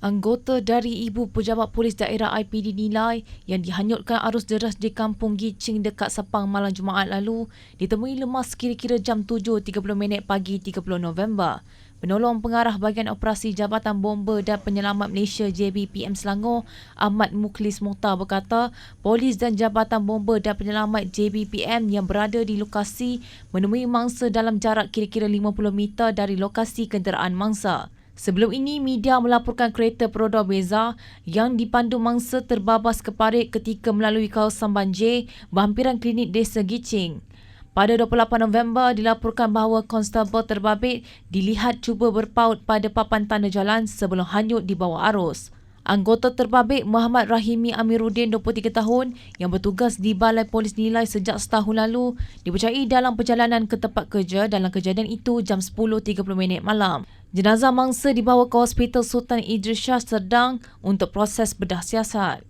Anggota dari Ibu Pejabat Polis Daerah IPD nilai yang dihanyutkan arus deras di Kampung Gicing dekat Sepang malam Jumaat lalu ditemui lemas kira-kira jam 7.30 minit pagi 30 November. Penolong Pengarah Bahagian Operasi Jabatan Bomba dan Penyelamat Malaysia JBPM Selangor Ahmad Muklis Mohtar berkata polis dan Jabatan Bomba dan Penyelamat JBPM yang berada di lokasi menemui mangsa dalam jarak kira-kira 50 meter dari lokasi kenderaan mangsa. Sebelum ini, media melaporkan kereta peroda beza yang dipandu mangsa terbabas ke parit ketika melalui kawasan banjir berhampiran klinik Desa Gicing. Pada 28 November, dilaporkan bahawa konstabel terbabit dilihat cuba berpaut pada papan tanda jalan sebelum hanyut di bawah arus. Anggota terbabit Muhammad Rahimi Amiruddin 23 tahun yang bertugas di Balai Polis Nilai sejak setahun lalu dipercayai dalam perjalanan ke tempat kerja dalam kejadian itu jam 10.30 minit malam. Jenazah mangsa dibawa ke Hospital Sultan Idris Shah Serdang untuk proses bedah siasat.